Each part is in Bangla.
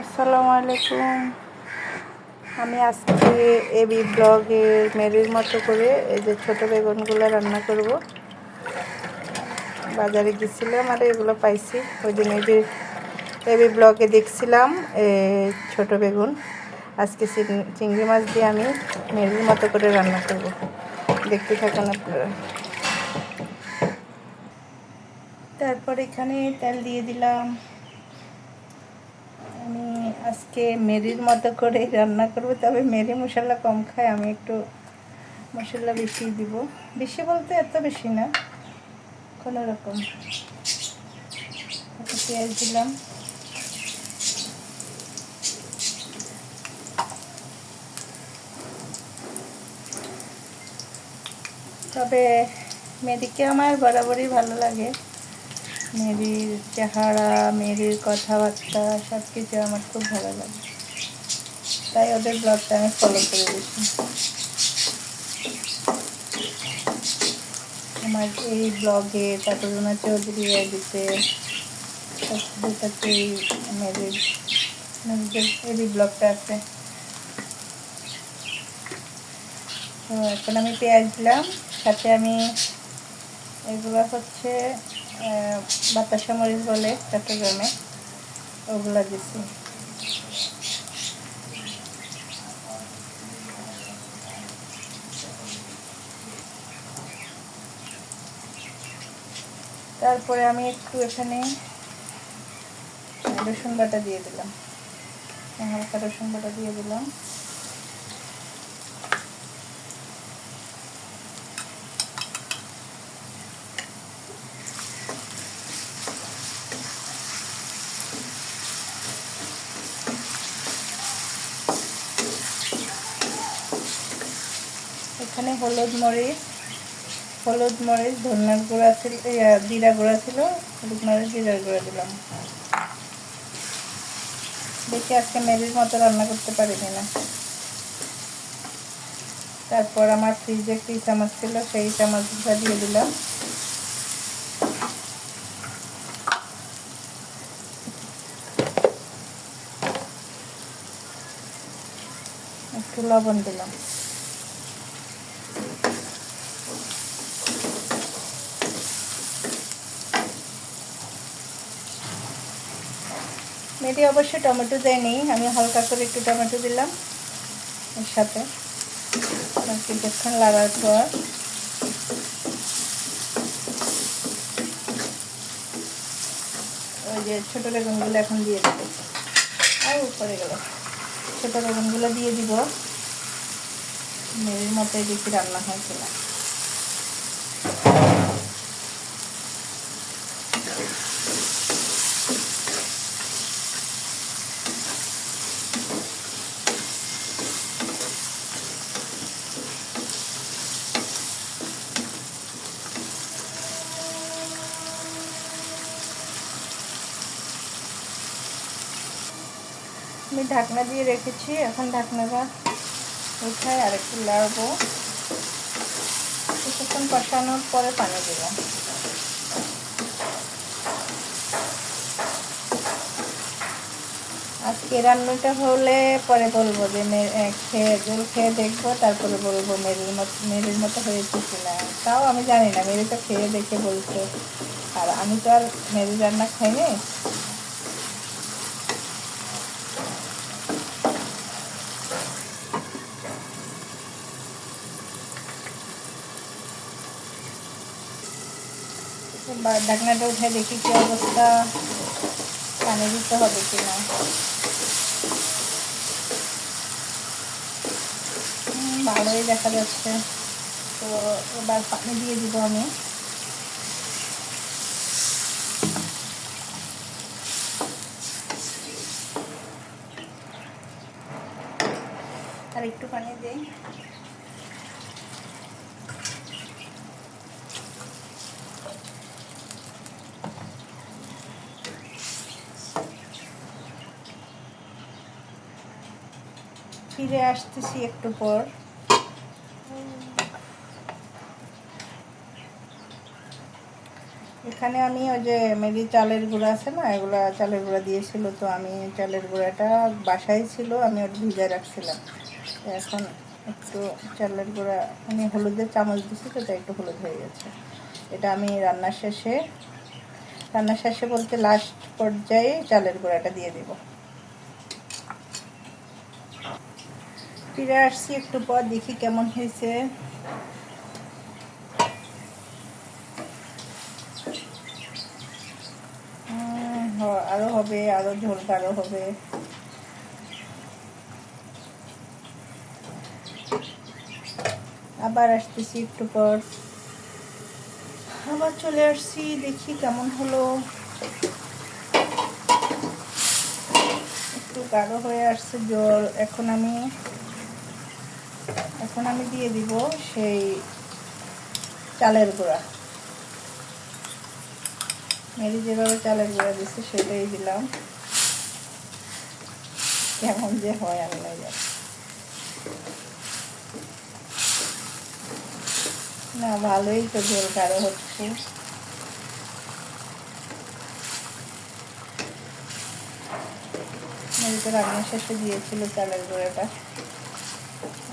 আসসালামু আলাইকুম। আমি আজকে এবি ব্লগের মেরির মতো করে এই যে ছোটো বেগুনগুলো রান্না করব। বাজারে গেছিলাম আর এগুলো পাইছি। ওই দিন এবি এবি ব্লগে দেখছিলাম ছোট বেগুন। আজকে চিংড়ি মাছ দিয়ে আমি মেরির মতো করে রান্না করব। দেখতে থাকুন আপনারা। তারপর এখানে তেল দিয়ে দিলাম। আজকে মেরির মতো করে রান্না করব, তবে মেরি মশলা কম খায়, আমি একটু মশলা বেশি দিব। বেশি বলতে এত বেশি না, কোনো রকম। পেঁয়াজ দিলাম। তবে মেরিকে আমার বরাবরই ভালো লাগে। মেরির চেহারা মেরির কথাবার্তা সব কিছু আমার খুব ভালো লাগে। তাই ওদের ব্লগটা আমি ফলো করে দিচ্ছি আমার এই ব্লগে তাপরুণা চৌধুরী দিতে দুটাতেই মেরির ব্লগটা আছে। তো এখন আমি পেঁয়াজ দিলাম, সাথে আমি এগুলো হচ্ছে বাতাসা মরিচ বলে চট্টগ্রামে, ওগুলো দিছি। তারপরে আমি একটু এখানে রসুন বাটা দিয়ে দিলাম। হালকা রসুন বাটা দিয়ে দিলাম। এখানে হলুদ মরিচ হলুদ মরিচ, ধনিয়ার গুঁড়া ছিল জিরা গুঁড়া ছিল, হলুদ মরিচ জিরার গুঁড়া দিলাম। দেখি আজকে মেরির মতো রান্না করতে পারিনি না তারপর আমার ফ্রিজে একটি চামচ ছিল, সেই চামচটা দিয়ে দিলাম। একটু লবণ দিলাম। মেয়েটি অবশ্যই টমেটো দেয়নি আমি হালকা করে একটু টমেটো দিলাম এর সাথে। কিছুক্ষণ লাগার পর। ওই যে ছোটো বেগুনগুলো এখন দিয়ে দেবো। আর উপরে গেল। ছোটো বেগুনগুলো দিয়ে দিব। মেয়ের মতোই দেখি রান্না হয়েছিল আমি ঢাকনা দিয়ে রেখেছি, এখন ঢাকনাটা উঠাই আর একটু লাড়বো। কিছুক্ষণ কষানোর পরে পানি দিলাম আজকে রান্নাটা হলে পরে বলব যে খেয়ে, জল খেয়ে দেখব, তারপরে বলব মেরির মতো মেরির মতো হয়েছে কিনা। তাও আমি জানি না, মেরি তো খেয়ে দেখে বলছে। আর আমি তো আর মেরি রান্না খাইনি। ঢাকনাটা উঠে দেখি কি অবস্থা পানি দিতে হবে কিনা হুম, ভালোই দেখা যাচ্ছে। তো এবার পানি দিয়ে দিব আমি। আর একটু পানি দিই। ফিরে আসতেছি একটু পর। এখানে আমি ওই যে মেরি চালের গুঁড়া আছে না, এগুলা চালের গুঁড়া দিয়েছিল, তো আমি চালের গুঁড়াটা বাসায় ছিল, আমি ওটা ভিজায় রাখছিলাম। এখন একটু চালের গুঁড়া, আমি হলুদের চামচ দিছি তো একটু হলুদ হয়ে গেছে। এটা আমি রান্নার শেষে রান্নার শেষে বলতে লাস্ট পর্যায়ে চালের গুঁড়াটা দিয়ে দিব। ফিরে আসছি, একটু পর দেখি কেমন হয়েছে। আরও হবে, আরও ঝোল, আরও হবে। আবার আসতেছি একটু পর। আবার চলে আসছি, দেখি কেমন হলো। একটু গাঢ় হয়ে আসছে জল এখন আমি এখন আমি দিয়ে দিব সেই চালের গুঁড়া। মেরি যেভাবে চালের গুঁড়া দিচ্ছে সেটাই দিলাম। কেমন যে হয় জানি। না, ভালোই তো ঝোল গাঢ় হচ্ছে। মেরি তো রান্না শেষে দিয়েছিল চালের গুঁড়াটা।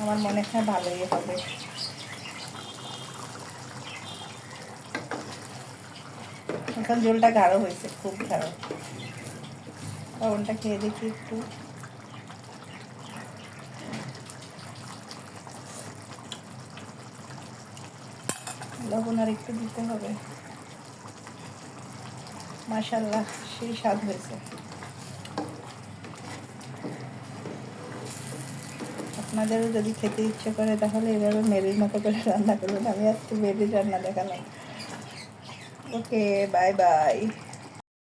আমার মনে হয় ভালোই হবে। এখন জলটা গাঢ় হয়েছে, খুব গাঢ়। লবণটা খেয়ে দেখি একটু। লবণ আর একটু দিতে হবে। মাশাল্লাহ সেই স্বাদ হয়েছে। আপনাদেরও যদি খেতে ইচ্ছে করে, তাহলে এভাবে মেরির মতো করে রান্না করবেন আমি আজকে মেরির রান্না দেখালাম। Okay bye bye